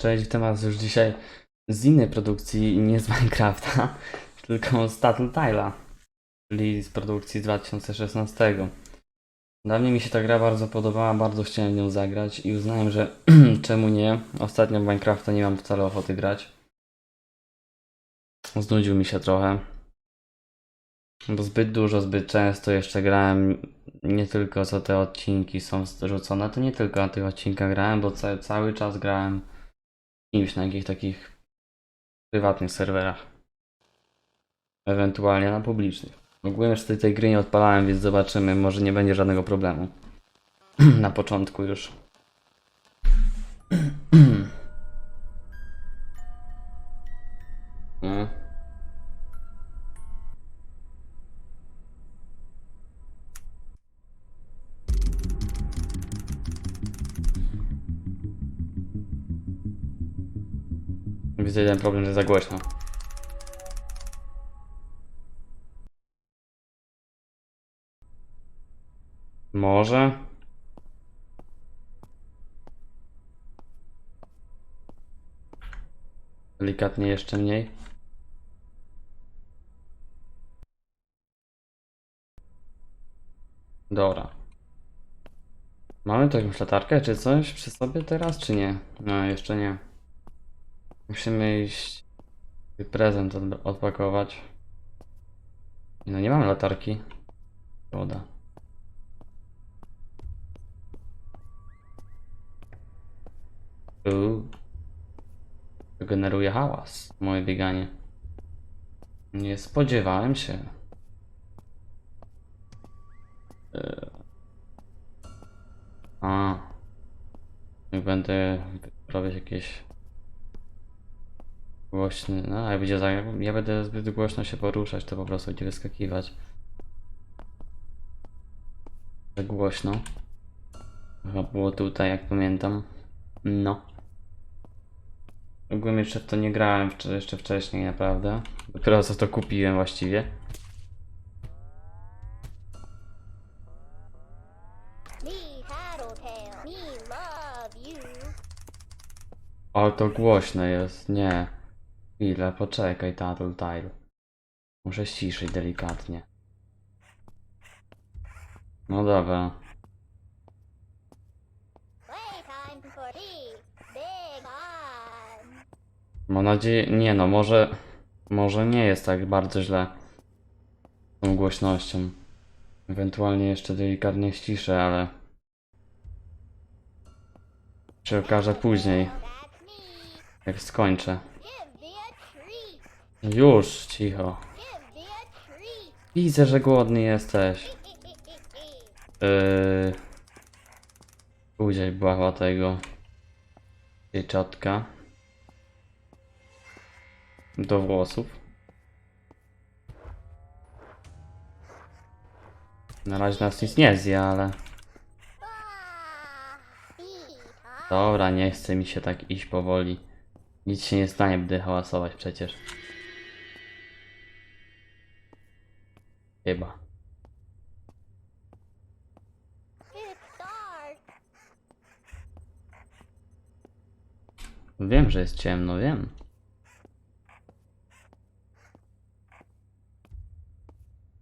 Cześć, witam was już dzisiaj z innej produkcji, nie z Minecrafta, tylko z Tattletyle'a, czyli z produkcji z 2016. Dawniej mi się ta gra bardzo podobała, bardzo chciałem nią zagrać i uznałem, że czemu nie. Ostatnio w Minecrafta nie mam wcale ochoty grać. Znudził mi się trochę. Bo zbyt dużo, zbyt często jeszcze grałem, nie tylko co te odcinki są rzucone, to nie tylko na tych odcinkach grałem, bo ca- cały czas grałem kimś na jakichś takich prywatnych serwerach. Ewentualnie na publicznych. Ogólnie jeszcze tej gry nie odpalałem, więc zobaczymy. Może nie będzie żadnego problemu. na początku już. no. Widzę jeden problem, że za głośno. Może? Delikatnie jeszcze mniej. Dobra. Mamy tu jakąś latarkę czy coś przy sobie teraz, czy nie? No, jeszcze nie. Musimy iść prezent od- odpakować. No nie mamy latarki. Szkoda. Uuu. To Generuje hałas. Moje bieganie. Nie spodziewałem się. Eee. A. Jak będę robić jakieś głośny. No, jak będzie za. Ja będę zbyt głośno się poruszać, to po prostu będzie wyskakiwać. Tak głośno. Chyba było tutaj, jak pamiętam. No. Ogólnie jeszcze w to nie grałem jeszcze wcześniej, naprawdę. Dopiero co to kupiłem właściwie. O, to głośne jest. Nie. Chwilę, poczekaj, Tattletile. Muszę ściszyć delikatnie. No dobra. Mam nadzieję. Nie no, może. Może nie jest tak bardzo źle. Tą głośnością. Ewentualnie jeszcze delikatnie ściszę, ale. Się okaże później, jak skończę. Give me a treat. Już, cicho. Widzę, że głodny jesteś. Yy... Udziel była tego. Dzieciotka. Do włosów. Na razie nas nic nie zje, ale... Dobra, nie chce mi się tak iść powoli. Nic się nie stanie, będę hałasować przecież. Chyba. Wiem, że jest ciemno, wiem.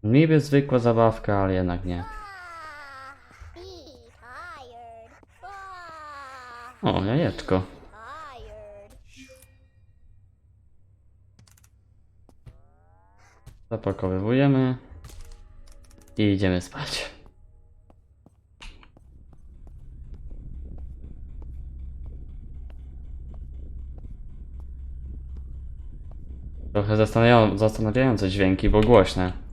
Niby zwykła zabawka, ale jednak nie. Ah. Ah, O, jajeczko. tired. I idziemy spać. Trochę zastanawiają, zastanawiające dźwięki, bo głośne.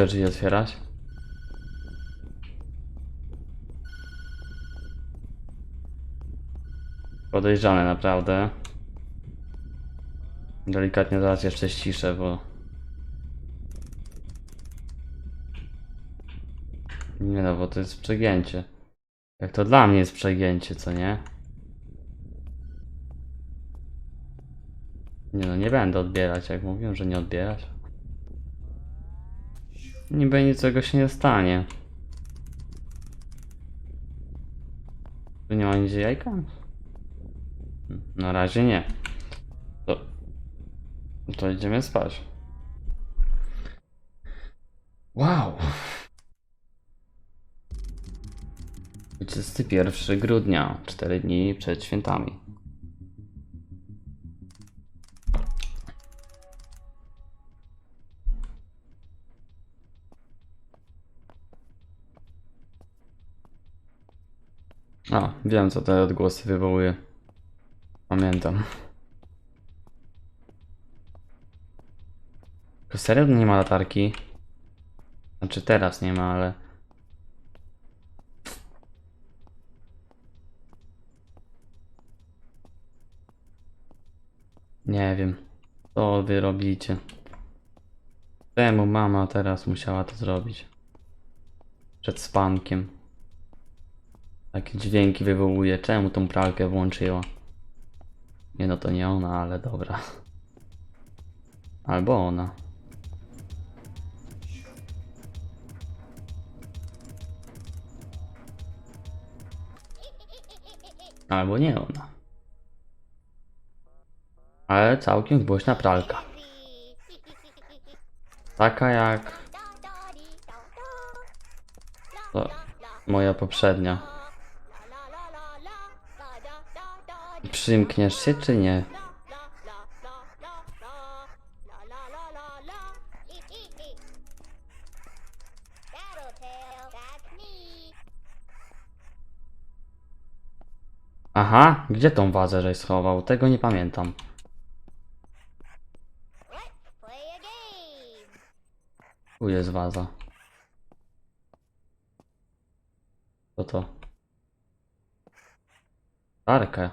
Czy drzwi otwierać. Podejrzane naprawdę. Delikatnie zaraz jeszcze ściszę, bo... Nie no, bo to jest przegięcie. Jak to dla mnie jest przegięcie, co nie? Nie no, nie będę odbierać, jak mówiłem, że nie odbierać. Niby niczego się nie stanie. Tu nie ma nigdzie jajka? Na razie nie. To, to idziemy spać. Wow! 21 grudnia, 4 dni przed świętami. A, wiem co te odgłosy wywołuje. Pamiętam. Serio nie ma latarki? Znaczy teraz nie ma, ale... Nie wiem. Co wy robicie? Czemu mama teraz musiała to zrobić? Przed spankiem. Takie dźwięki wywołuje. Czemu tą pralkę włączyła? Nie no to nie ona, ale dobra. Albo ona. Albo nie ona. Ale całkiem głośna pralka. Taka jak to moja poprzednia. Przymkniesz się czy nie? Aha, gdzie tą wazę żeś schował? Tego nie pamiętam. Tu jest waza. Co to? Tarkę.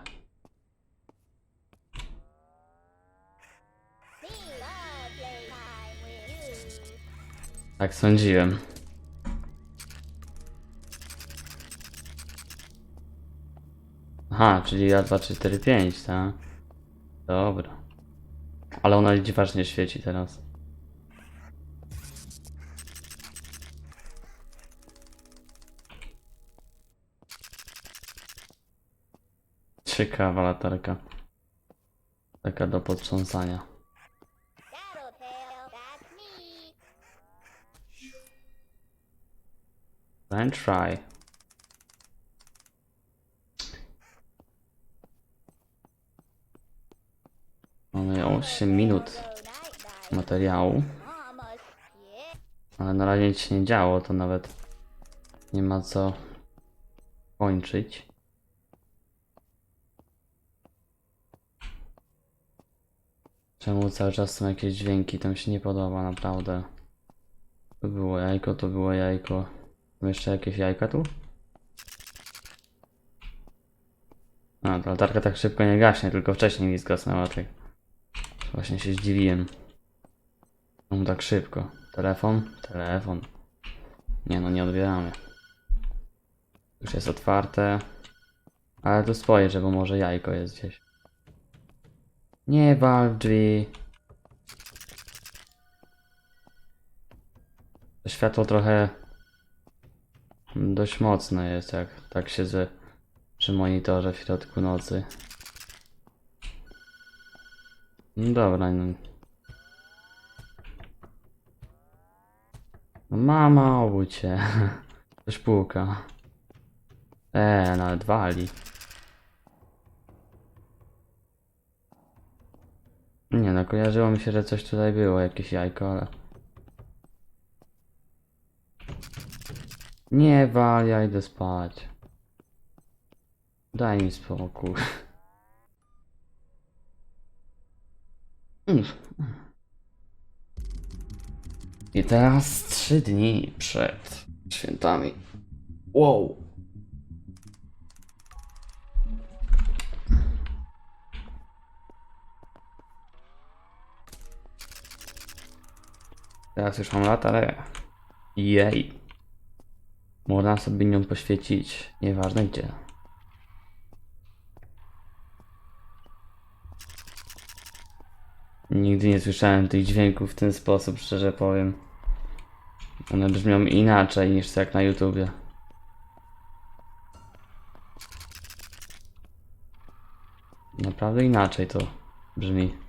Tak sądziłem. Aha, czyli ja 2, 3, 4, 5, tak? Dobra. Ale ona dziwacznie świeci teraz. Ciekawa latarka. Taka do potrząsania. Then try. Mamy 8 minut materiału, ale na razie nic się nie działo, to nawet nie ma co kończyć. Czemu cały czas są jakieś dźwięki? To mi się nie podoba, naprawdę. Tu było jajko, tu było jajko. Są jeszcze jakieś jajka tu? A, ta latarka tak szybko nie gaśnie, tylko wcześniej mi zgasnęła, tak. Właśnie się zdziwiłem. Czemu tak szybko? Telefon? Telefon. Nie no, nie odbieramy. Już jest otwarte. Ale tu spojrzę, bo może jajko jest gdzieś. Nie wal w drzwi. To światło trochę dość mocne jest, jak tak siedzę przy monitorze w środku nocy. No dobra, no. No mama, obudź się. Coś puka. Eee, nawet wali. Nie no, kojarzyło mi się, że coś tutaj było, jakieś jajko, ale... Nie wal, ja idę spać. Daj mi spokój. I teraz trzy dni przed świętami. Wow. Teraz już mam latarę. Jej. Można sobie nią poświecić, nieważne gdzie. Nigdy nie słyszałem tych dźwięków w ten sposób, szczerze powiem. One brzmią inaczej niż jak na YouTubie. Naprawdę inaczej to brzmi.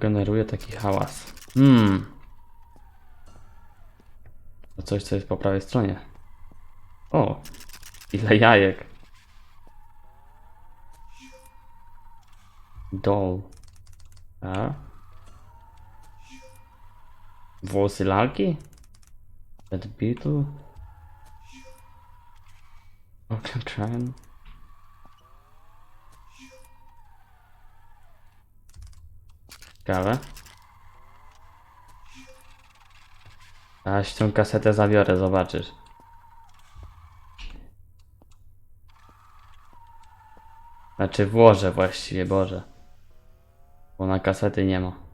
Generuje taki hałas. Hmm. To coś, co jest po prawej stronie. O! Ile jajek. Doll. A? Włosy lalki? Red Beetle? Train? Ciekawe. Aś tą kasetę zabiorę, zobaczysz. Znaczy włożę właściwie, Boże. Bo na kasety nie ma.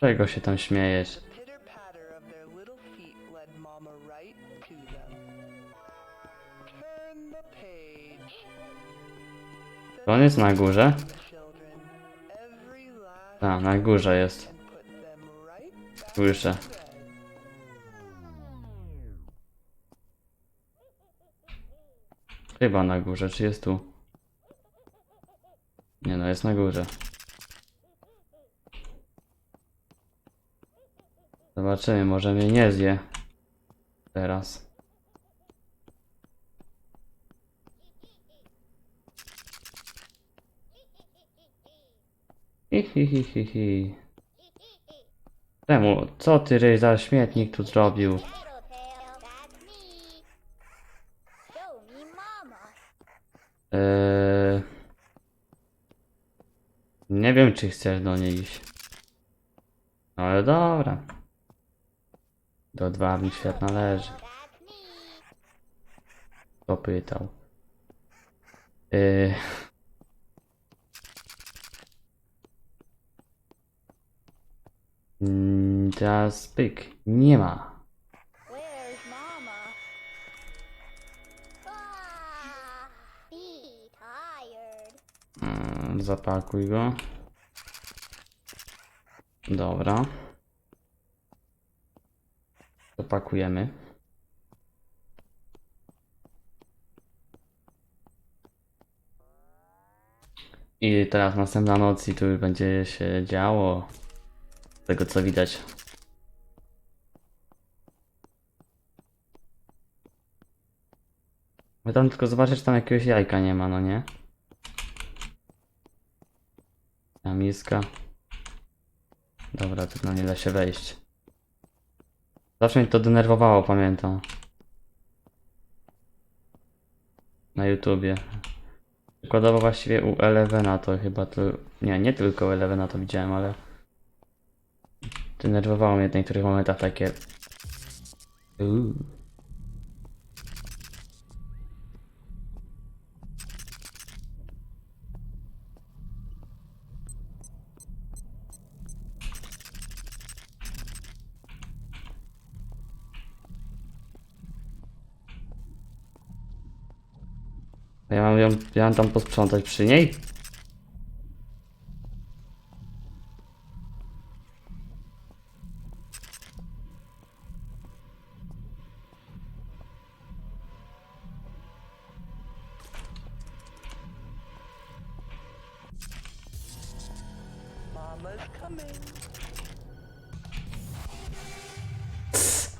Czego się tam śmiejesz? To on jest na górze? A, na górze jest. Słyszę. Chyba na górze, czy jest tu? Nie no, jest na górze. Zobaczymy, może mnie nie zje. Teraz. Hi, hi, hi, hi, hi. Temu, co ty ryj za śmietnik tu zrobił? Eee... Nie wiem, czy chcesz do niej iść. Ale dobra. Do dwa mi świat należy. That's me. Kto pytał? Eee... Mm, Teraz pyk. Nie ma. Mm, Zapakuj go. Dobra. Zapakujemy. I teraz następna noc i tu już będzie się działo. Z tego co widać. My tam tylko zobaczę, czy tam jakiegoś jajka nie ma, no nie? Ta miska. Dobra, tu na nie da się wejść. Zawsze mnie to denerwowało, pamiętam. Na YouTubie. Przykładowo właściwie u Elevena to chyba to... Nie, nie tylko u Elevena to widziałem, ale... Denerwowało mnie w niektórych momentach takie... Uuu. Ja mam ją, ja mam tam posprzątać przy niej?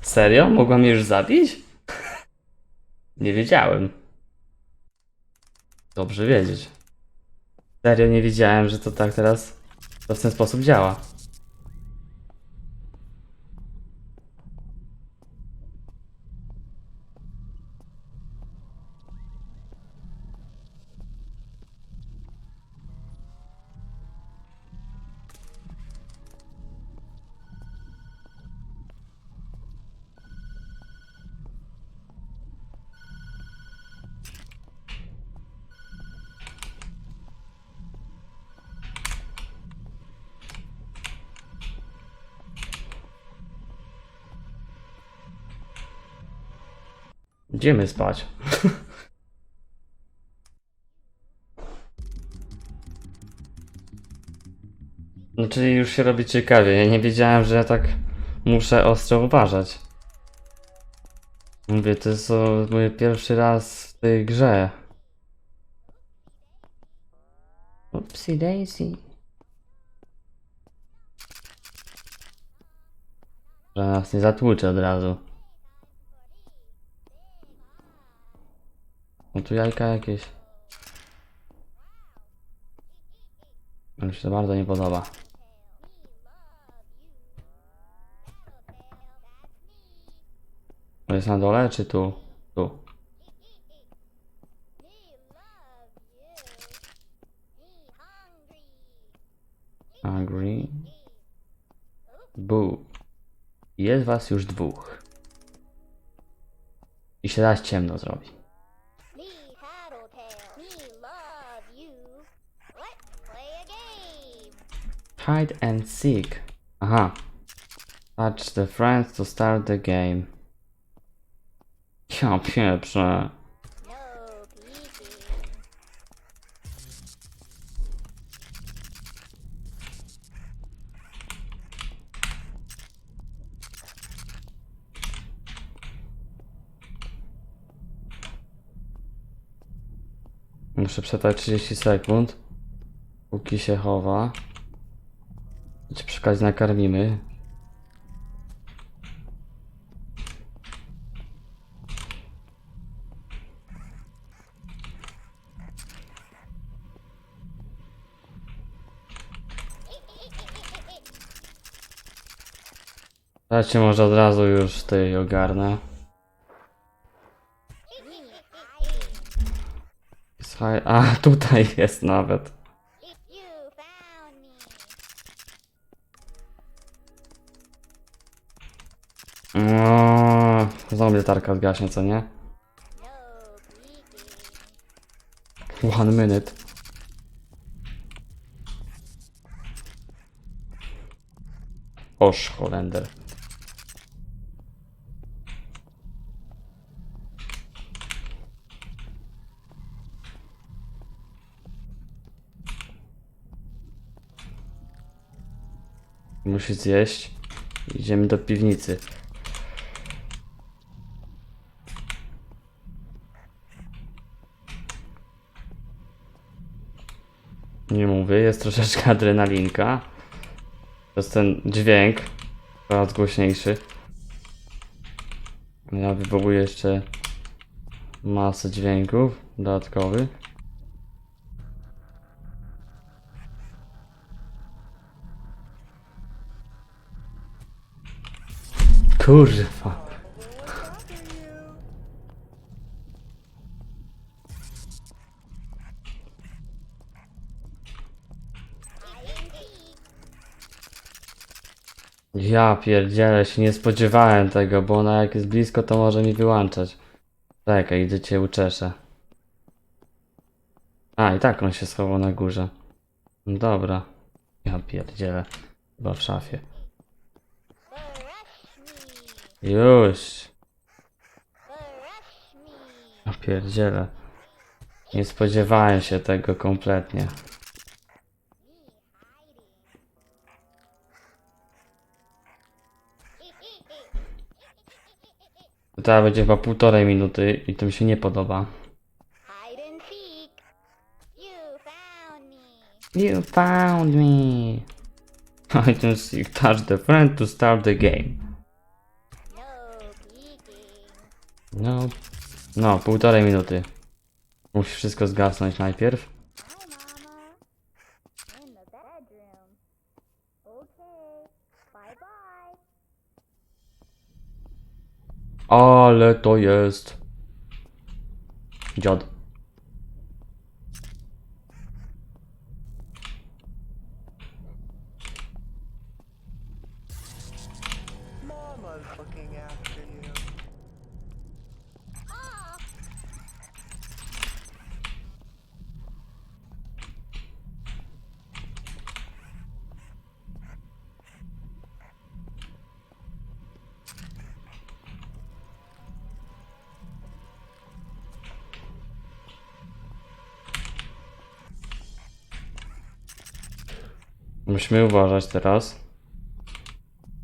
Serio? Mogła mnie już zabić? Nie wiedziałem. Dobrze wiedzieć. Serio nie wiedziałem, że to tak teraz to w ten sposób działa. Idziemy spać. No czyli już się robi ciekawie. Ja nie wiedziałem, że ja tak muszę ostro uważać. Mówię, to jest o, mój pierwszy raz w tej grze. Upsi daisy. Że nas nie zatłucze od razu. Tu jajka jakieś. Mi się to bardzo nie podoba. To jest na dole czy tu? Tu. Angry. Boo. Jest was już dwóch. I się teraz ciemno zrobi. Me tattletale. Me love you. Let's play a game. Hide and seek. Aha. Touch the friends to start the game. Ja pieprzę. Muszę przetrwać 30 sekund. Póki się chowa. Czy przy okazji nakarmimy. Dajcie może od razu już tej ogarnę. Słuchaj, a tutaj jest nawet. O, znowu latarka zgaśnie, co nie? One minute. Oż Holender. Musi zjeść. Idziemy do piwnicy. Mówię, jest troszeczkę adrenalinka. To jest ten dźwięk, coraz głośniejszy. Ja wywołuję jeszcze masę dźwięków dodatkowych. Kurwa. Ja pierdzielę się, nie spodziewałem tego, bo ona jak jest blisko, to może mi wyłączać. Czekaj, idę cię uczeszę. A, i tak on się schował na górze. No Dobra. Ja pierdzielę. Chyba w szafie. Już. Ja pierdzielę. Nie spodziewałem się tego kompletnie. To teraz będzie chyba półtorej minuty i to mi się nie podoba. You found me. You found me. I can see touch the friend to start the game. No. No, no, półtorej minuty. Musi wszystko zgasnąć najpierw. Ale to jest. Dziad. Musimy uważać teraz.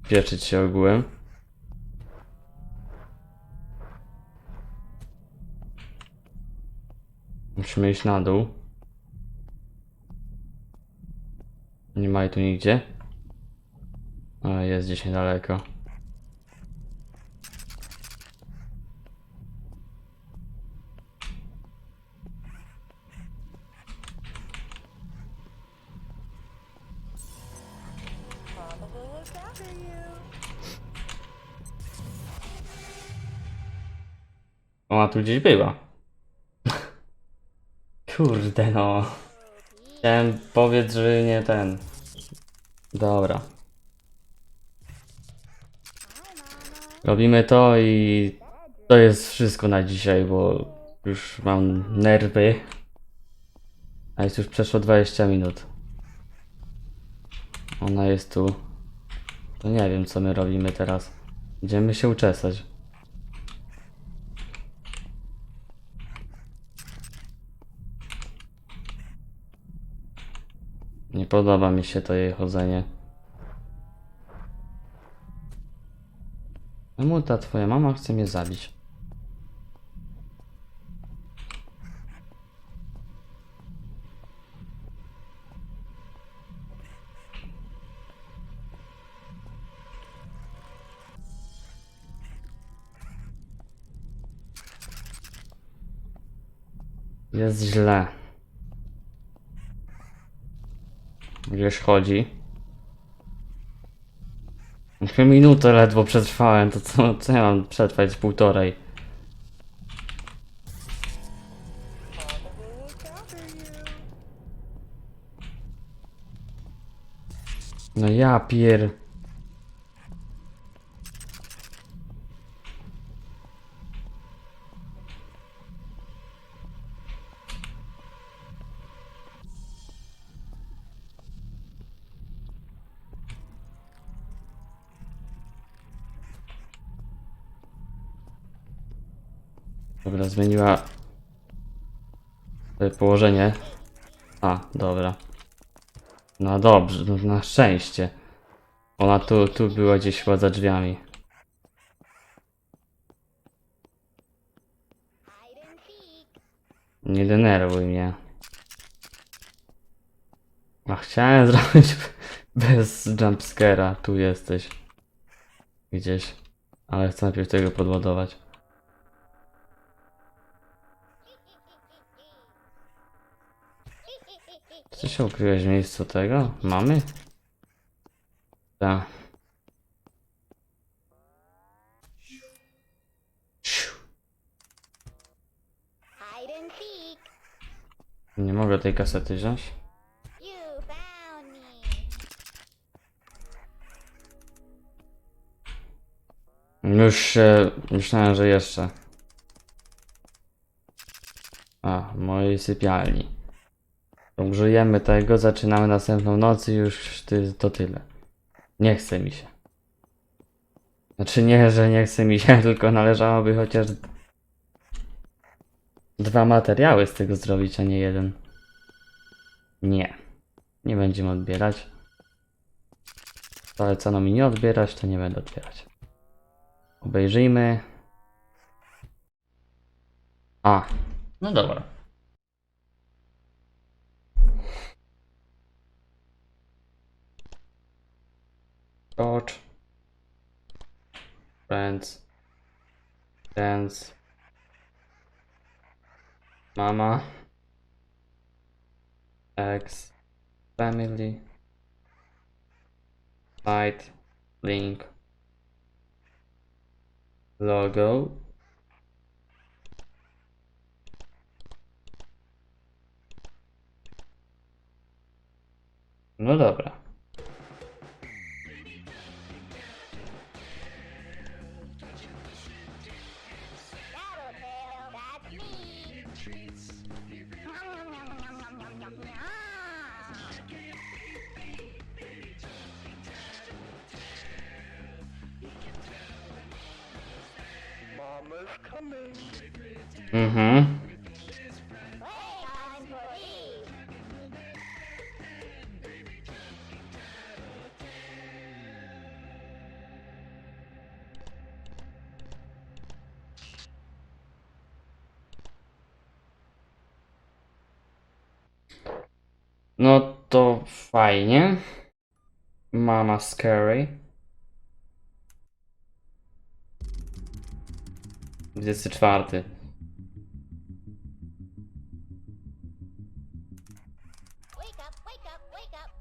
Pieczyć się ogółem. Musimy iść na dół. Nie ma jej tu nigdzie. Ale jest gdzieś niedaleko. Ona tu gdzieś była. Kurde no. Chciałem powiedzieć, że nie ten. Dobra. Robimy to i to jest wszystko na dzisiaj, bo już mam nerwy. A jest już przeszło 20 minut. Ona jest tu. To nie wiem co my robimy teraz. Idziemy się uczesać. Nie podoba mi się to jej chodzenie. Czemu ta twoja mama chce mnie zabić? Jest źle. Gdzieś chodzi. Minutę ledwo przetrwałem, to co, co ja mam przetrwać z półtorej? No ja pier... zmieniła e, położenie. A, dobra. No dobrze, no na szczęście. Ona tu, tu była gdzieś chyba za drzwiami. Nie denerwuj mnie. A chciałem zrobić bez jumpscare'a. Tu jesteś. Gdzieś. Ale chcę najpierw tego podładować. Ty się ukryłeś w miejscu tego? Mamy? Tak. Nie mogę tej kasety wziąć. Już się... Myślałem, że jeszcze. A, mojej sypialni. Użyjemy tego, zaczynamy następną noc i już ty, to tyle. Nie chce mi się. Znaczy nie, że nie chce mi się, tylko należałoby chociaż dwa materiały z tego zrobić, a nie jeden. Nie. Nie będziemy odbierać. Polecono mi nie odbierać, to nie będę odbierać. Obejrzyjmy. A, no dobra. Coach. Friends. Dance. Mama. Ex. Family. Site. Link. Logo. No dobra. Mama Scary. 24. Wake up, wake up, wake up.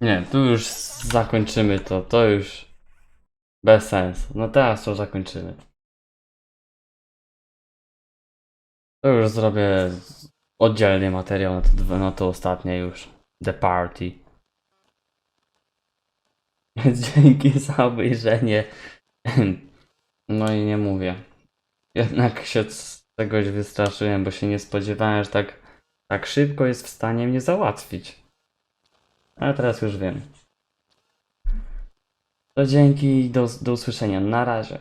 Nie, tu już zakończymy to. To już bez sensu. No teraz to zakończymy. To już zrobię oddzielnie materiał na to, na to ostatnie już. The Party. Dzięki za obejrzenie. No i nie mówię. Jednak się z czegoś wystraszyłem, bo się nie spodziewałem, że tak, tak szybko jest w stanie mnie załatwić. Ale teraz już wiem. To dzięki i do, do usłyszenia. Na razie.